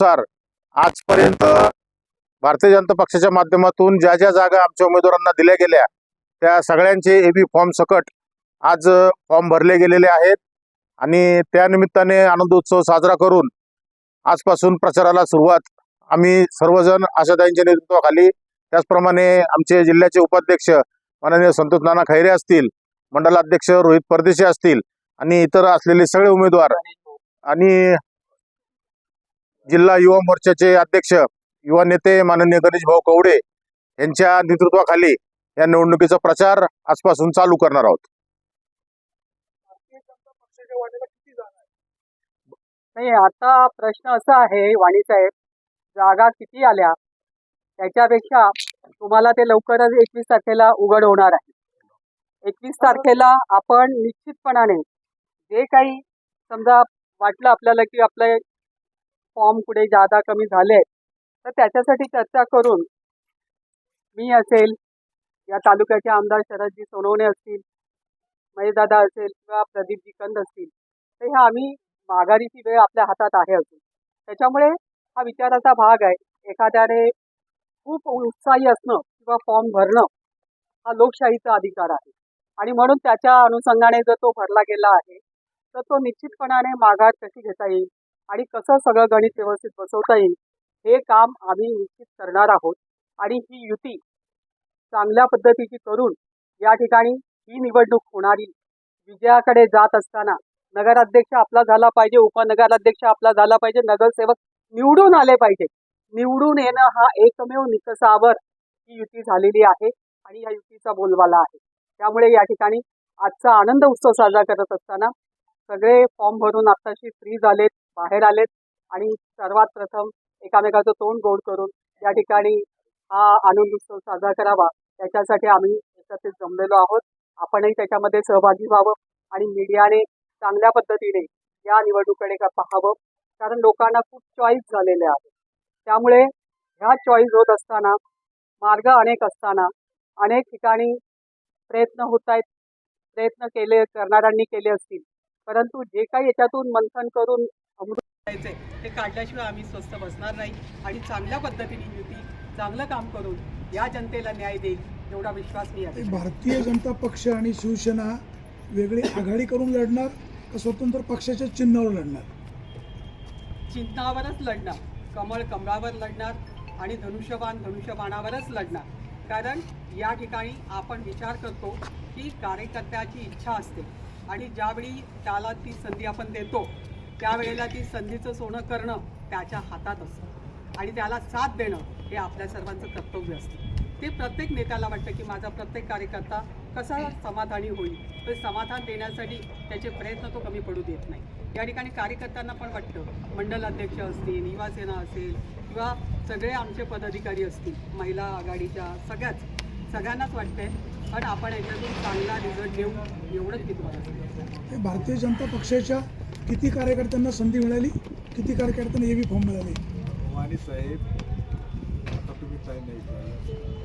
नुसार आजपर्यंत भारतीय जनता पक्षाच्या माध्यमातून ज्या ज्या जागा आमच्या उमेदवारांना दिल्या गेल्या त्या सगळ्यांचे एबी फॉर्म सकट आज फॉर्म भरले गेलेले आहेत. आणि त्या निमित्ताने आनंदोत्सव साजरा करून आजपासून प्रचाराला सुरुवात आम्ही सर्वजण आशाताईंच्या नेतृत्वाखाली त्याचप्रमाणे आमचे जिल्ह्याचे उपाध्यक्ष माननीय संतोष नाना खैरे असतील मंडलाध्यक्ष रोहित परदेशी असतील आणि इतर असलेले सगळे उमेदवार आणि जिल्हा युवा मोर्चाचे अध्यक्ष युवा नेते माननीय गणेश भाऊ कवडे यांच्या नेतृत्वाखाली या निवडणुकीचा प्रचार आजपासून चालू करणार आहोत. नाही आता प्रश्न असा आहे वाणी साहेब जागा किती आल्या? त्याच्यापेक्षा तुम्हाला ते लवकरच एकवीस तारखेला उघड होणार आहे. एकवीस तारखेला आपण निश्चितपणाने जे काही समजा वाटलं आपल्याला की आपले फॉर्म कुठे जादा कमी झाले तर त्याच्यासाठी चर्चा करून मी असेल या तालुक्याचे आमदार शरदजी सोनवणे असतील महेशदादा असेल किंवा प्रदीपजी कंद असतील तर ह्या आम्ही माघारीची वेळ आपल्या हातात आहे अजून. त्याच्यामुळे हा विचाराचा भाग आहे एखाद्याने खूप उत्साही असणं किंवा फॉर्म भरणं हा लोकशाहीचा अधिकार आहे. आणि म्हणून त्याच्या अनुषंगाने जर तो भरला गेला आहे तर तो निश्चितपणाने माघार कशी घेता येईल? आणि कसं सगळं गणित व्यवस्थित बसवता येईल हे काम आम्ही निश्चित करणार आहोत. आणि ही युती चांगल्या पद्धतीची करून या ठिकाणी ही निवडणूक होणारी. विजयाकडे जात असताना नगराध्यक्ष आपला झाला पाहिजे उपनगराध्यक्ष आपला झाला पाहिजे नगरसेवक निवडून आले पाहिजे. निवडून येणं हा एकमेव निकषावर ही युती झालेली आहे आणि या युतीचा बोलबाला आहे. त्यामुळे या ठिकाणी आजचा आनंद उत्सव साजरा करत असताना सगळे फॉर्म भरून आत्ताशी फ्री झालेत. बाहेर आलेत आणि सर्वात प्रथम एकामेकाचं तोंड गोड करून या ठिकाणी हा आनंद उत्सव साजरा करावा. त्याच्यासाठी आम्ही एकत्रित जमलेलो आहोत. आपणही त्याच्यामध्ये सहभागी व्हावं आणि मीडियाने चांगल्या पद्धतीने या निवडणुकीकडे का पाहावं कारण लोकांना खूप चॉईस झालेले आहे त्यामुळे ह्या चॉईस होत असताना मार्ग अनेक असताना अनेक ठिकाणी प्रयत्न होत आहेत प्रयत्न केले करणाऱ्यांनी केले असतील. परंतु जे काही याच्यातून मंथन करून अमृत ते काढल्याशिवाय आम्ही स्वस्त बसणार नाही. आणि चांगल्या पद्धतीने युती चांगलं काम करून या जनतेला न्याय देईल एवढा विश्वास मी आहे भारतीय जनता पक्ष आणि शिवसेना वेगळी आघाडी करून लढणार का स्वतंत्र पक्षाच्या चिन्हावर लढणार? चिन्हावरच लढणार. कमळ कमळावर लढणार आणि धनुष्यबाण धनुष्यबाणावरच लढणार. कारण या ठिकाणी आपण विचार करतो की कार्यकर्त्याची इच्छा असते. आणि ज्यावेळी त्याला ती संधी आपण देतो त्यावेळेला ती संधीचं सोनं करणं त्याच्या हातात असतं. आणि त्याला साथ देणं हे आपल्या सर्वांचं कर्तव्य असतं. ते प्रत्येक नेत्याला वाटतं की माझा प्रत्येक कार्यकर्ता कसा समाधानी होईल. तर समाधान देण्यासाठी त्याचे प्रयत्न तो कमी पडू देत नाही. या ठिकाणी कार्यकर्त्यांना पण वाटतं मंडल अध्यक्ष असतील युवासेना असेल किंवा सगळे आमचे पदाधिकारी असतील महिला आघाडीच्या सगळ्याच सगळ्यांनाच वाटतंय पण आपण याच्यातून चांगला रिझल्ट देऊ एवढंच. हे भारतीय जनता पक्षाच्या किती कार्यकर्त्यांना संधी मिळाली? किती कार्यकर्त्यांना एबी फॉर्म मिळाले? वाणी साहेब आता तुम्ही काय नाही.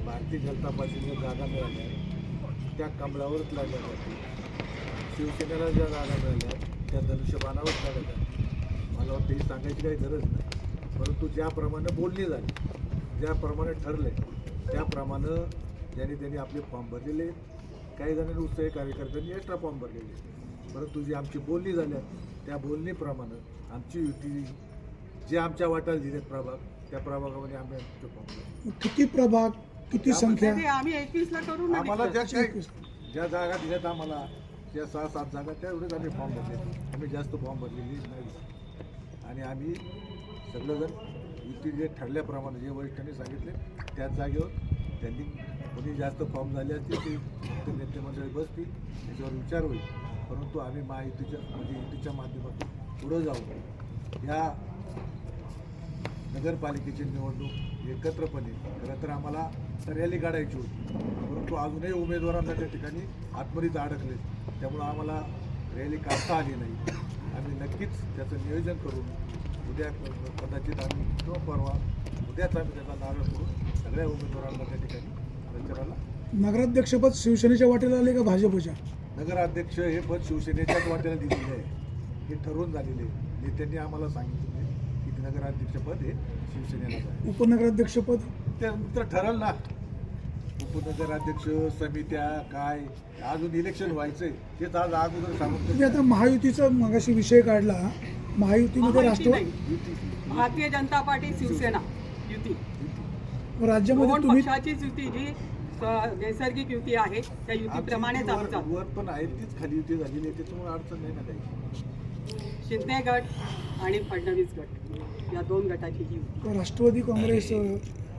भारतीय जनता पार्टीला जागा मिळाल्या. त्या कमळावरच लागल्या जातील शिवसेनेला ज्या जागा मिळाल्या त्या धनुष्यबाणावरच लागल्या जातील मला वाटतं ही सांगायची काही गरज नाही. परंतु ज्याप्रमाणे बोलणी झाली ज्याप्रमाणे ठरले त्याप्रमाणे ज्यांनी त्यांनी आपले फॉर्म भरलेले. काही जणांनी उत्साही कार्यकर्त्यांनी एक्स्ट्रा फॉर्म भरलेले. परंतु जी आमची बोलणी झाल्या त्या बोलणीप्रमाणे आमची युती जे आमच्या वाट्याला दिलेत प्रभाग त्या प्रभागामध्ये आम्ही आमचे फॉर्म भरले. किती प्रभाग किती संख्या ते आम्ही एकवीसला आम्हाला ज्या ज्या जागा दिल्यात आम्हाला ज्या सहा सात जागा त्यावेळेस आम्ही फॉर्म भरले आम्ही जास्त फॉर्म भरलेली नाही आणि आम्ही सगळेजण युती जे ठरल्याप्रमाणे जे वरिष्ठांनी सांगितले त्याच जागेवर त्यांनी कोणी जास्त फॉर्म झाले असतील ते ते नेते मंडळी बसतील त्याच्यावर विचार होईल. परंतु आम्ही महायुतीच्या म्हणजे युतीच्या माध्यमातून पुढं जाऊ. या नगरपालिकेची निवडणूक एकत्रपणे खरं तर आम्हाला रॅली काढायची होती. परंतु अजूनही उमेदवारांना त्या ठिकाणी आतमध्येच अडकले. त्यामुळं आम्हाला रॅली काढता आली नाही. आम्ही नक्कीच त्याचं नियोजन करून उद्या कदाचित आम्ही किंवा परवा उद्याच आम्ही त्याचा नारळ करून सगळ्या उमेदवारांना त्या ठिकाणी नगराध्यक्षपद शिवसेनेच्या वाटेला आले का भाजपच्या? नगराध्यक्ष हे पद शिवसेनेच्याच वाट्याला दिलेले आहे. हे ठरवून झालेले आहे. नेत्यांनी आम्हाला सांगितले की नगराध्यक्षपद हे शिवसेनेलाच आहे. उपनगराध्यक्षपद ते तर ठरल ना. उपनगराध्यक्ष समित्या काय? अजून इलेक्शन व्हायचंय. तेच आज अगोदर सांगून तुम्ही आता महायुतीचा मगाशी विषय काढला. महायुतीमध्ये महायुती राष्ट्रवादी. भारतीय जनता पार्टी शिवसेना. राज्यामध्ये तुम्ही पक्षाचीच युती जी नैसर्गिक युती आहे त्या युतीप्रमाणेच आम्ही वर पण आहे तीच खाली युती झालेली आहे त्याच्यामुळे अडचण नाही ना काही. शिंदे गट आणि फडणवीस गट या दोन गटाची ही युती. राष्ट्रवादी काँग्रेस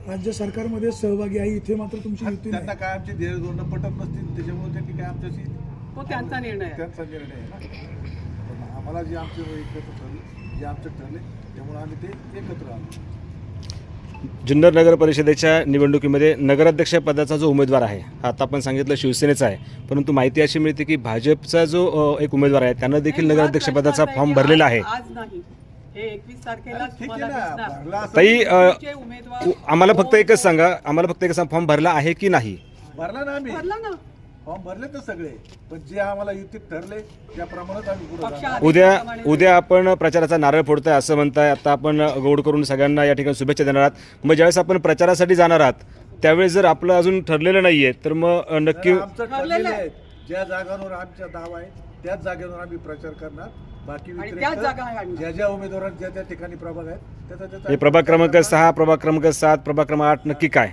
राज्य सरकारमध्ये सहभागी आहे इथे मात्र तुमची युती त्यांना नाही काय आमची ध्येय धोरणं पटत नसतील त्याच्यामुळे त्यांनी काय आमच्याशी तो त्यांचा निर्णय आहे. त्यांचा निर्णय आहे ना. पण आम्हाला जे आमचे एकत्र ठरले जे आमचं ठरले त्यामुळे आम्ही ते एकत्र आलो. जुन्नर नगर परिषदेच्या निवडणुकीमध्ये नगराध्यक्ष पदाचा जो उमेदवार आहे हा आता आपण सांगितलं शिवसेनेचा आहे. परंतु माहिती अशी मिळते की भाजपचा जो एक उमेदवार आहे त्यानं देखील नाही, नगराध्यक्ष मुळात पदाचा प्रश्न फॉर्म भरलेला आहे. हे ताई आम्हाला फक्त एकच सांगा आम्हाला फक्त एकच सांगा फॉर्म भरला आहे की नाही? भरला ना आम्ही. भरला ना. फॉर्म भरले तर सगळे पण जे आम्हाला युतीत ठरले त्याप्रमाणेच आम्ही पुढे जाणार. उद्या त्याप्रमाणे उद्या आपण प्रचाराचा नारळ फोडताय असं म्हणताय आता आपण गोड करून सगळ्यांना या ठिकाणी शुभेच्छा देणार आहात मग ज्यावेळेस आपण प्रचारासाठी जाणार आहात त्यावेळेस जर आपलं अजून ठरलेलं नाहीये तर मग अ, नक्की तर आमचं ठरलेलं ठरलेलं आहे. आहे ज्या जागांवर आमचा दावा आहे त्याच जागेवर आम्ही प्रचार करणार बाकी आणि व्यतिरिक्त त्याच जागा आणणार. ज्या ज्या उमेदवारांच्या ज्या त्या ठिकाणी प्रभाग आहेत त्याचा त्याचा हे प्रभाग क्रमांक सहा प्रभाग क्रमांक सात प्रभाग क्रमांक आठ नक्की काय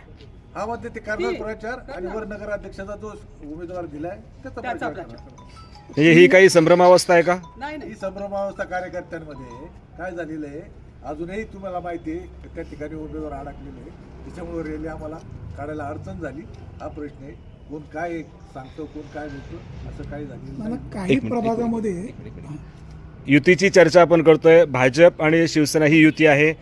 हा मग ते करणार प्रचार आणि वर नगराध्यक्षाचा जो उमेदवार दिलाय त्याचा त्याचा प्रचार प्रचार. करणार. म्हणजे ही काही संभ्रमावस्था आहे का? नाही नाही. ही संभ्रमावस्था कार्यकर्त्यांमध्ये काय झालेलं आहे अजूनही तुम्हाला माहिती आहे की त्या ठिकाणी उमेदवार अडकलेले आहे त्याच्यामुळे रेल्वे आम्हाला काढायला अडचण झाली. हा प्रश्न आहे कोण काय सांगतो कोण काय बोलतो असं काही झालेलं मला नाही. काही एक मिनिट, एक प्रभागामध्ये युतीची चर्चा आपण करतोय. भाजप आणि शिवसेना ही युती आहे.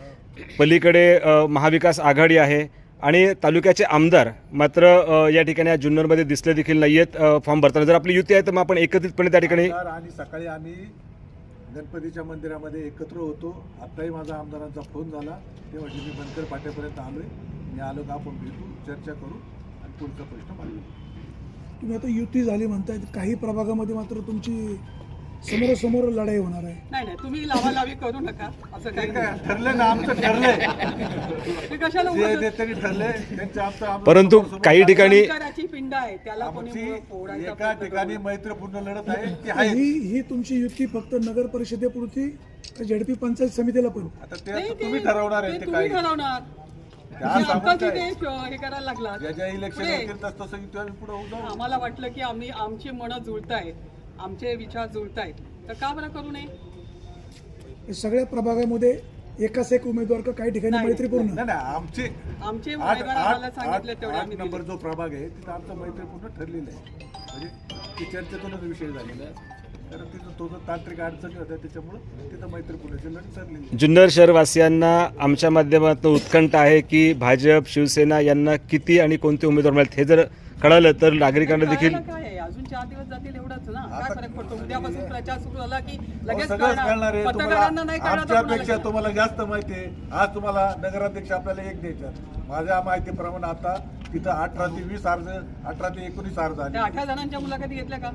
पलीकडे अ, महाविकास आघाडी आहे. आणि तालुक्याचे आमदार मात्र या ठिकाणी आज जुन्नरमध्ये दिसले देखील नाही आहेत फॉर्म भरताना जर आपली युती आहे तर मग आपण एकत्रितपणे त्या ठिकाणी आणि सकाळी आम्ही गणपतीच्या मंदिरामध्ये एकत्र होतो. आत्ताही माझा आमदारांचा फोन झाला. ते म्हणजे मी बनकर पाट्यापर्यंत आलोय. मी आलो का आपण भेटू चर्चा करू आणि पुढचा प्रश्न मांडू. तुम्ही आता युती झाली म्हणतायत काही प्रभागामध्ये मात्र तुमची समोरासमोर लढाई होणार आहे. नाही नाही तुम्ही लावालावी करू नका. असं काही नाही. ठरलंय ना आमचं ठरलंय. ते कशाला जे उगाच- नेत्यांनी ठरलंय त्यांचं आमचं आमचं परंतु काही ठिकाणी पिंड आहे त्याला कोणी आमची मुळं फोडायचा एका प्रयत्न ठिकाणी करू मैत्रीपूर्ण लढत आहे ती आहे ही ही तुमची युती फक्त नगर परिषदेपुरती का झेडपी पंचायत समितीला पण. आता. ते नाही, आता ते- तुम्ही ठरवणार आहे ते तुम्ही काय ठरवणार. त्या तुम्ही सांगून आत्ताच काय? इथे श- हे करायला लागलात ज्या ज्या इलेक्शन. होतील तस तसं युती आम्ही पुढे होऊ जाऊ आम्हाला वाटलं की आम्ही आमची मनं जुळतायत. आमचे विचार जुळतायत तर का बरं करू नये हे सगळ्या प्रभागामध्ये एकाच एक उमेदवार का काही ठिकाणी. मैत्रीपूर्ण आमचे आमचे सांगितले नंबर. जो प्रभाग आहे तिथं आमचा मैत्रीपूर्ण ठरलेला आहे म्हणजे ती चर्चेतूनच विषय झालेला आहे कारण तिथं तो जो तांत्रिक अडचणी होत्या त्याच्यामुळं तिथं मैत्रीपूर्णची लढत ठरलेली आहे. जुन्नर शहरवासियांना आमच्या माध्यमातून उत्कंठ आहे की भाजप शिवसेना यांना किती आणि कोणते उमेदवार मिळाले हे जर कळालं तर नागरिकांना देखील कळायला काय आहे? अजून चार दिवस जातील एवढंच ना काय आता- फरक पडतो. उद्यापासून प्रचार सुरू झाला की अहो, लगेच सगळंच कळणार. आहे. पत्रकारांना नाही तुम्हाला तर आमच्यापेक्षा कोणाला तुम्हाला जास्त माहिती आहे. आज तुम्हाला नगराध्यक्ष आपल्याला एक द्यायचा माझ्या माहितीप्रमाणे आता तिथं अठरा ते वीस अर्ज अठरा ते एकोणीस अर्ज आले. अठरा जणांच्या मुलाखती घेतल्या का?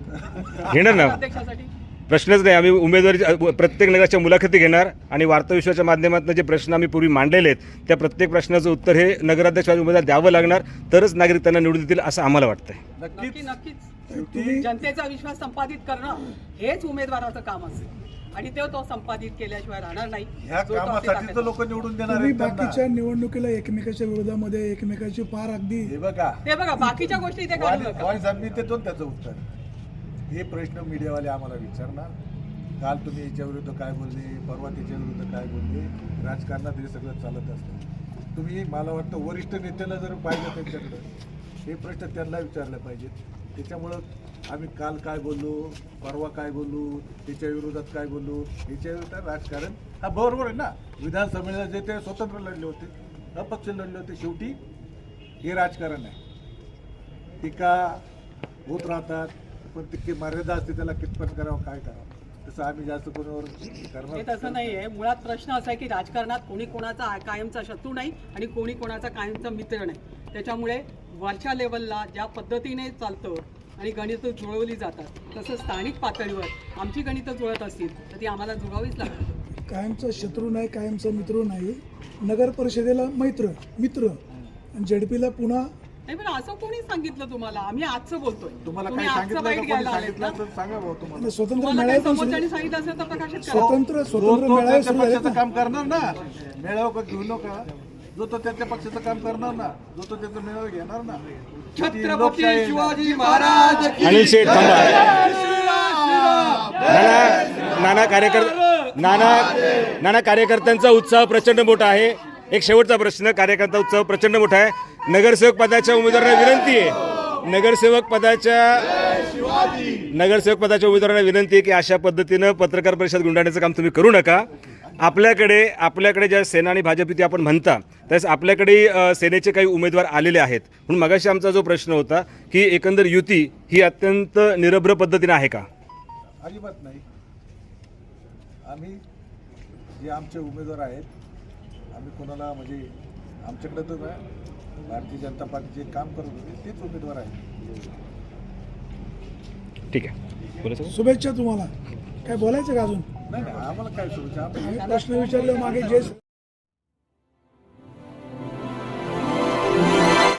घेणार ना? अध्यक्षासाठी प्रश्नच नाही. आम्ही उमेदवारी प्रत्येक नगराच्या मुलाखती घेणार आणि वार्ताविश्वाच्या माध्यमातून जे प्रश्न आम्ही पूर्वी मांडलेले आहेत त्या प्रत्येक प्रश्नाचं उत्तर हे नगराध्यक्ष आणि उमेदवार द्यावं लागणार. तरच नागरिक त्यांना निवडून देतील असं आम्हाला वाटतंय. नक्की नक्कीच. जनतेचा विश्वास संपादित करणं हेच उमेदवाराचं काम असेल. आणि ते तो संपादित केल्याशिवाय राहणार नाही. ह्या तो कामासाठी लोक निवडून देणार. बाकीच्या निवडणुकीला एकमेकाच्या विरोधामध्ये एकमेकाची पार अगदी हे बघा. ते बघा बाकीच्या गोष्टी इथे काढू नका. व्हॉइस आम्ही देतो ना त्याचं उत्तर. हे प्रश्न मीडियावाले आम्हाला विचारणार. काल तुम्ही याच्या विरुद्ध काय बोलले परवा त्याच्याविरुद्ध काय बोलले राजकारणात हे सगळं चालत असतं. तुम्ही मला वाटतं वरिष्ठ नेत्याला जर पाहिलं त्यांच्याकडं हे प्रश्न त्यांना विचारले पाहिजेत. त्याच्यामुळं आम्ही काल काय बोललो परवा काय बोललो त्याच्या विरोधात काय बोललो याच्या विरोधात राजकारण हा बरोबर आहे ना? विधानसभेला जे ते स्वतंत्र लढले होते अपक्ष लढले होते शेवटी हे राजकारण आहे. टीका होत राहतात पण तितकी मर्यादा असते त्याला कितपत करावं काय करावं? तसं आम्ही जास्त कोणावर हे करणार तसं नाही. आहे. मुळात प्रश्न असा आहे की राजकारणात कोणी कोणाचा आ- कायमचा शत्रू नाही आणि कोणी कोणाचा कायमचा मित्र नाही. त्याच्यामुळे वरच्या लेवलला ज्या पद्धतीने चालतं आणि गणितं जुळवली जातात तसं स्थानिक पातळीवर आमची गणितं जुळत असतील तर ती आम्हाला जुळवावीच लागतात. कायमचा शत्रू नाही कायमचा मित्र नाही. नगर परिषदेला मैत्र मित्र. आणि झेडपीला पुन्हा नाही पण असं कोणी सांगितलं तुम्हाला आम्ही आजचं बोलतोय तुम्हाला तुम्ही काय आजचं सांगितलं वाईट कोणी घ्यायला आलेत ना सांगितलं तर सांगा भाऊ तुम्हाला स्वतंत्र तुम्हाला मेळावे काही पण सुरू समोरच्याने सांगितलं असेल तर प्रकाशित करा स्वतंत्र स्वतंत्र तो त्याच्या सुरू आहेत पक्षाचं ना काम करणार ना मेळावा का घेऊ नका जो तो त्याच्या पक्षाचं काम करणार ना जो तो त्याचं मेळावा घेणार ना छत्रपती शिवाजी महाराज अनिल शेठ थांबा नाना नाना कार्यकर नाना नाना कार्यकर्त्यांचा उत्साह प्रचंड मोठा आहे एक शेवटचा प्रश्न कार्यकर्ता उत्सव प्रचंड मोठा आहे. नगरसेवक पदाच्या उमेदवारांना विनंती आहे. नगरसेवक पदाच्या नगरसेवक पदाच्या उमेदवारांना विनंती आहे की अशा पद्धतीनं पत्रकार परिषद गुंडाळण्याचं काम तुम्ही करू नका. आपल्याकडे आपल्याकडे ज्या सेना आणि भाजप इथे आपण म्हणता त्यास आपल्याकडे सेनेचे काही उमेदवार आलेले आहेत. म्हणून मगाशी आमचा जो प्रश्न होता की एकंदर युती ही अत्यंत निरभ्र पद्धतीने आहे का? अजिबात नाही. आम्ही जे आमचे उमेदवार आहेत आम्ही कोणाला म्हणजे आमच्याकडे तर भारतीय जनता पार्टी जे काम करत होते तेच उमेदवार आहेत. ठीक आहे? शुभेच्छा तुम्हाला. काय बोलायचं का अजून? नाही नाही आम्हाला काय शुभेच्छा? प्रश्न विचारले मागे जे